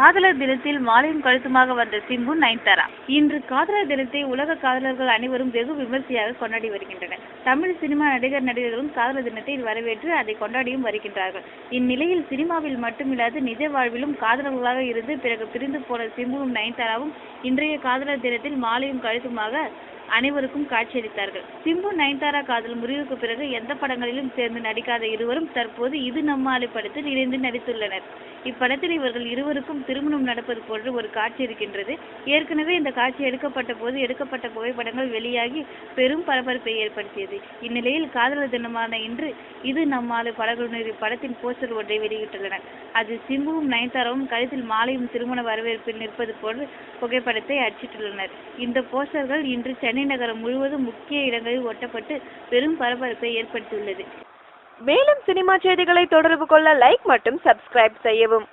காதலர் தினத்தில் மாலையும் கழுத்துமாக வந்த சிம்பு நயன்தாரா. இன்று காதலர் தினத்தை உலக காதலர்கள் அனைவரும் வெகு விமர்சையாக கொண்டாடி வருகின்றனர். தமிழ் சினிமா நடிகர் நடிகர்களும் காதலர் தினத்தை வரவேற்று அதை கொண்டாடியும் வருகின்றார்கள். இந்நிலையில் சினிமாவில் மட்டுமில்லாது நிஜ வாழ்விலும் காதலர்களாக இருந்து பிறகு பிரிந்து போன சிம்புவும் நயன்தாராவும் இன்றைய காதலர் தினத்தில் மாலையும் கழுத்துமாக அனைவருக்கும் காட்சியளித்தார்கள். சிம்பு நயன்தாரா காதல் முறிவுக்கு பிறகு எந்த படங்களிலும் சேர்ந்து நடிக்காத இருவரும் தற்போது இது நம்மாலை படத்தில் இணைந்து நடித்துள்ளனர். இப்படத்தில் இவர்கள் இருவருக்கும் திருமணம் நடப்பது போன்று ஒரு காட்சி இருக்கின்றது. ஏற்கனவே இந்த காட்சி எடுக்கப்பட்ட போது எடுக்கப்பட்ட புகைப்படங்கள் வெளியாகி பெரும் பரபரப்பை ஏற்படுத்தியது. இந்நிலையில் காதலர் தினமான இன்று இது நம்மாலு படகுனர் இப்படத்தின் போஸ்டர் ஒன்றை வெளியிட்டுள்ளனர் அது சிம்புவும் நயன்தாராவும் கழுத்தில் மாலையும் திருமண வரவேற்பில் நிற்பது போன்று புகைப்படத்தை அச்சிட்டுள்ளனர். இந்த போஸ்டர்கள் இன்று சென்னை நகரம் முழுவதும் முக்கிய இடங்களில் ஒட்டப்பட்டு பெரும் பரபரப்பை ஏற்படுத்தியுள்ளது. மேலும் சினிமா செய்திகளை தொடர்பு கொள்ள லைக் மற்றும் சப்ஸ்கிரைப் செய்யவும்.